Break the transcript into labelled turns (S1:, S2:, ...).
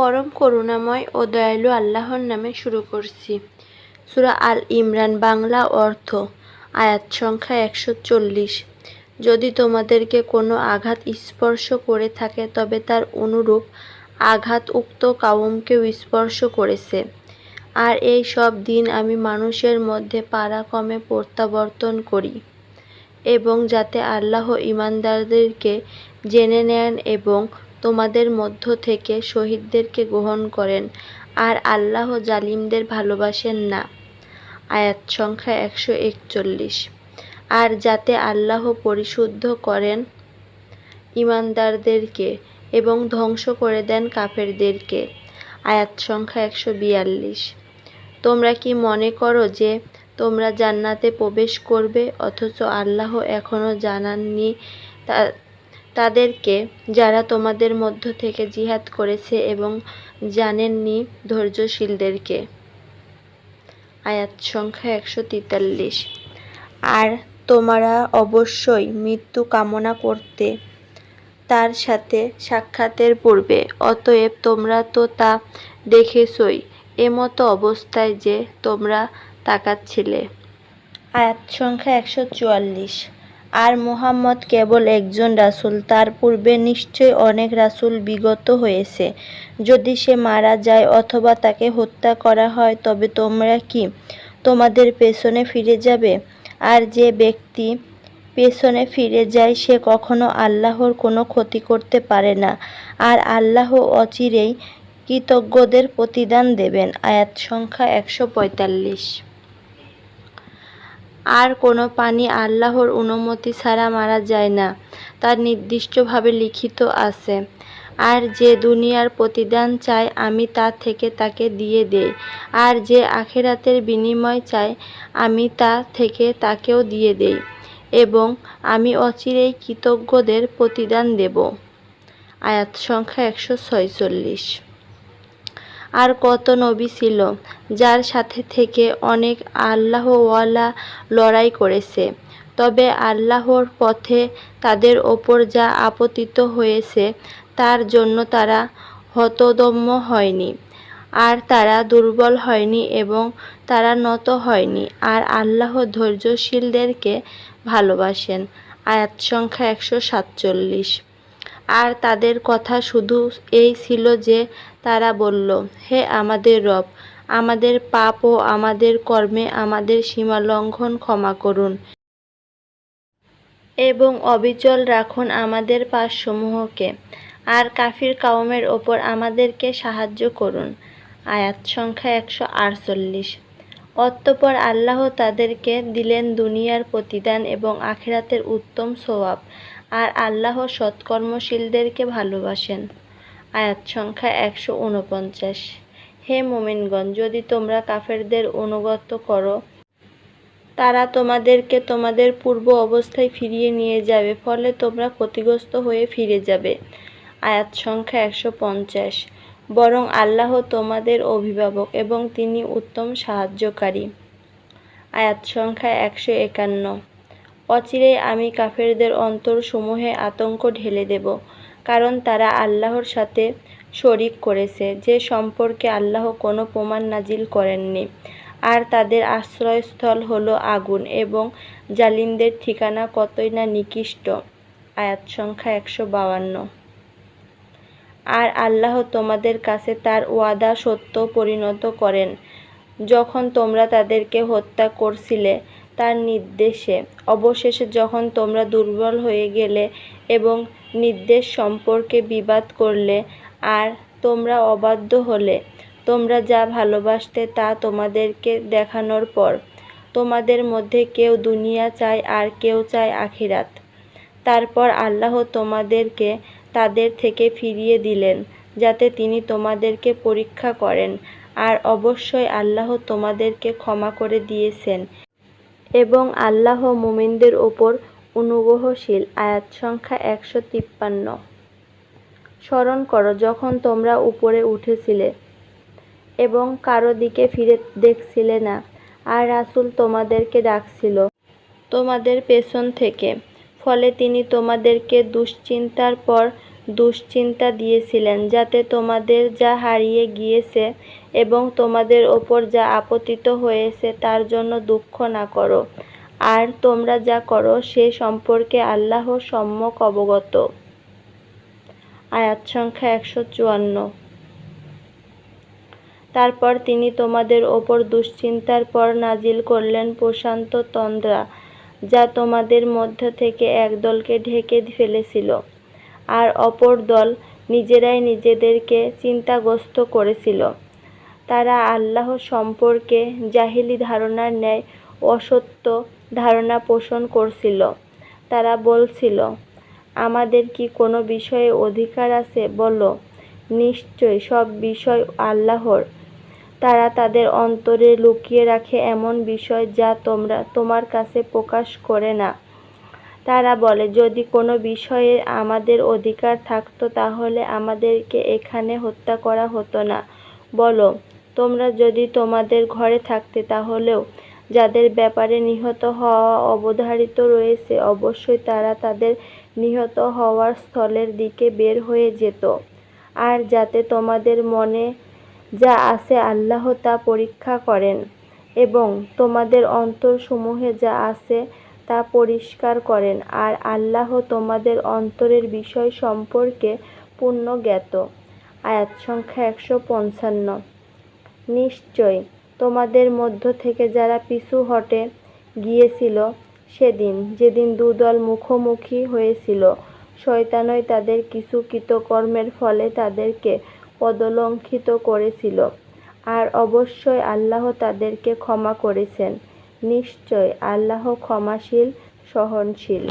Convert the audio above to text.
S1: পরম করুণাময় ও দয়ালু আল্লাহর নামে শুরু করছি। সুরা আল ইমরান, বাংলা অর্থ, আয়াত সংখ্যা একশো চল্লিশ। যদি তোমাদেরকে কোনো আঘাত স্পর্শ করে থাকে, তবে তার অনুরূপ আঘাত উক্ত কাউমকেও স্পর্শ করেছে। আর এই সব দিন আমি মানুষের মধ্যে পারাক্রমে প্রত্যাবর্তন করি এবং যাতে আল্লাহ ইমানদারদেরকে জেনে নেন এবং তোমাদের মধ্য থেকে শহীদদেরকে গ্রহণ করেন, আর আল্লাহ জালিমদের ভালোবাসেন না। আয়াত সংখ্যা একশো একচল্লিশ। আর যাতে আল্লাহ পরিশুদ্ধ করেন ইমানদারদেরকে এবং ধ্বংস করে দেন কাফেরদেরকে। আয়াত সংখ্যা একশো বিয়াল্লিশ। তোমরা কি মনে করো যে তোমরা জান্নাতে প্রবেশ করবে, অথচ আল্লাহ এখনও জানাননি তাদেরকে যারা তোমাদের মধ্য থেকে জিহাদ করেছে এবং জানেননি ধৈর্যশীলদেরকে। আয়াত সংখ্যা একশো তেতাল্লিশ। আর তোমরা অবশ্যই মৃত্যু কামনা করতে তার সাথে সাক্ষাতের পূর্বে, অতএব তোমরা তো তা দেখেছই, এমতো অবস্থায় যে তোমরা তাকাচ্ছিলে। আয়াত সংখ্যা একশো চুয়াল্লিশ। আর মুহাম্মদ কেবল একজন রাসূল, তার পূর্বে নিশ্চয় অনেক রাসূল বিগত হয়েছে। যদি সে মারা যায় অথবা তাকে হত্যা করা হয়, তবে তোমরা কি তোমাদের পেছনে ফিরে যাবে? আর যে ব্যক্তি পেছনে ফিরে যায়, সে কখনো আল্লাহর কোনো ক্ষতি করতে পারে না। আর আল্লাহ অচিরেই কৃতজ্ঞদের প্রতিদান দেবেন। আয়াত সংখ্যা একশো পঁয়তাল্লিশ। আর কোনো পানি আল্লাহর অনুমতি ছাড়া মারা যায় না, তার নির্দিষ্টভাবে লিখিত আছে। আর যে দুনিয়ার প্রতিদান চায়, আমি তা থেকে তাকে দিয়ে দেই। আর যে আখেরাতের বিনিময় চায়, আমি তা থেকে তাকেও দিয়ে দেই। এবং আমি অচিরেই কৃতজ্ঞদের প্রতিদান দেব। আয়াত সংখ্যা একশো ছয়চল্লিশ। আর কত নবী ছিল, যার সাথে থেকে অনেক আল্লাহওয়ালা লড়াই করেছে। তবে আল্লাহর পথে তাদের ওপর যা আপতিত হয়েছে, তার জন্য তারা হতদম্য হয়নি। আর তারা দুর্বল হয়নি এবং তারা নত হয়নি। আর আল্লাহ ধৈর্যশীলদেরকে ভালোবাসেন। আয়াত সংখ্যা একশো সাতচল্লিশ। আর তাদের কথা শুধু এই ছিল যে তারা বলল, হে আমাদের রব, আমাদের পাপ ও আমাদের কর্মে আমাদের সীমালঙ্ঘন ক্ষমা করুন এবং অবিচল রাখুন আমাদের পাশসমূহকে আর কাফির কাউমের ওপর আমাদেরকে সাহায্য করুন। আয়াত সংখ্যা একশো আটচল্লিশ। অতঃপর আল্লাহ তাদেরকে দিলেন দুনিয়ার প্রতিদান এবং আখেরাতের উত্তম সোয়াব। আর আল্লাহ সৎকর্মশীলদেরকে ভালোবাসেন। আয়াত সংখ্যা একশো উনপঞ্চাশ। হে মোমিনগণ, যদি তোমরা কাফেরদের অনুগত করো, তারা তোমাদেরকে তোমাদের পূর্ব অবস্থায় ফিরিয়ে নিয়ে যাবে, ফলে তোমরা ক্ষতিগ্রস্ত হয়ে ফিরে যাবে। আয়াত সংখ্যা একশো পঞ্চাশ। বরং আল্লাহ তোমাদের অভিভাবক এবং তিনি উত্তম সাহায্যকারী। আয়াত সংখ্যা একশো একান্ন। অচিরেই আমি কাফেরদের অন্তরসমূহে আতঙ্ক ঢেলে দেব। কারণ তারা আল্লাহর সাথে শরিক করেছে, যে সম্পর্কে আল্লাহ কোনো প্রমাণ নাজিল করেননি। আর তাদের আশ্রয়স্থল হলো আগুন এবং জালিমদের ঠিকানা কতই না নিকৃষ্ট। আয়াত সংখ্যা একশো বাউান্ন। আর আল্লাহ তোমাদের কাছে তার ওয়াদা সত্য পরিণত করেন। যখন তোমরা তাদেরকে হত্যা করছিলে তার নির্দেশে। অবশেষে যখন তোমরা দুর্বল হয়ে গেলে এবং নির্দেশ সম্পর্কে বিবাদ করলে আর তোমরা অবাধ্য হলে, তোমরা যা ভালোবাসতে তা তোমাদেরকে দেখানোর পর, তোমাদের মধ্যে কেউ দুনিয়া চায় আর কেউ চায় আখিরাত। তারপর আল্লাহ তোমাদেরকে তাদের থেকে ফিরিয়ে দিলেন, যাতে তিনি তোমাদেরকে পরীক্ষা করেন। আর অবশ্যই আল্লাহ তোমাদেরকে ক্ষমা করে দিয়েছেন। এবং আল্লাহ মুমিনদের ওপর অনুগ্রহশীল আয়াত সংখ্যা একশো তিপ্পান্ন। স্মরণ করো, যখন তোমরা উপরে উঠেছিলে এবং কারও দিকে ফিরে দেখছিলে না, আর রাসূল তোমাদেরকে ডাকছিল তোমাদের পেছন থেকে। ফলে তিনি তোমাদেরকে দুশ্চিন্তার পর দুশ্চিন্তা দিয়েছিলেন যাতে তোমাদের যা হারিয়ে গিয়েছে এবং তোমাদের ওপর যা আপতিত হয়েছে তার জন্য দুঃখ না করো। আর তোমরা যা করো, সে সম্পর্কে আল্লাহ সম্যক অবগত। আয়াত সংখ্যা একশো চুয়ান্ন। তারপর তিনি তোমাদের ওপর দুশ্চিন্তার পর নাজিল করলেন প্রশান্ত তন্দ্রা, যা তোমাদের মধ্য থেকে একদলকে ঢেকে ফেলেছিল। আর অপর দল নিজেরাই নিজেদেরকে চিন্তাগ্রস্ত করেছিল। তারা আল্লাহ সম্পর্কে জাহিলি ধারণার ন্যায় অসত্য ধারণা পোষণ করছিল। তারা বলছিল, আমাদের কি কোনো বিষয়ে অধিকার আছে? বলো। নিশ্চয় সব বিষয় আল্লাহর। তারা তাদের অন্তরে লুকিয়ে রাখে এমন বিষয় যা তোমরা তোমার কাছে প্রকাশ করে না। তারা বলে, যদি কোনো বিষয়ে আমাদের অধিকার থাকতো তাহলে আমাদেরকে এখানে হত্যা করা হতো না। বলো, তোমরা যদি তোমাদের ঘরে থাকতে তাহলেও যাদের ব্যাপারে নিহত হওয়া অবধারিত রয়েছে, অবশ্যই তারা তাদের নিহত হওয়ার স্থলের দিকে বের হয়ে যেত। আর যাতে তোমাদের মনে যা আছে আল্লাহ তা পরীক্ষা করেন এবং তোমাদের অন্তরসমূহে যা আছে তা পরিষ্কার করেন আর আল্লাহ তোমাদের অন্তরের বিষয় সম্পর্কে পূর্ণ জ্ঞাত আয়াত সংখ্যা একশো পঞ্চান্ন। নিশ্চয় তোমাদের মধ্য থেকে যারা পিছু হটে গিয়েছিল সেদিন, যেদিন দুদল মুখোমুখি হয়েছিল, শয়তানই তাদের কিছু কৃতকর্মের ফলে তাদেরকে পদলঙ্ঘিত করেছিল। আর অবশ্যই আল্লাহ তাদেরকে ক্ষমা করেছেন। নিশ্চয় আল্লাহ ক্ষমাশীল সহনশীল।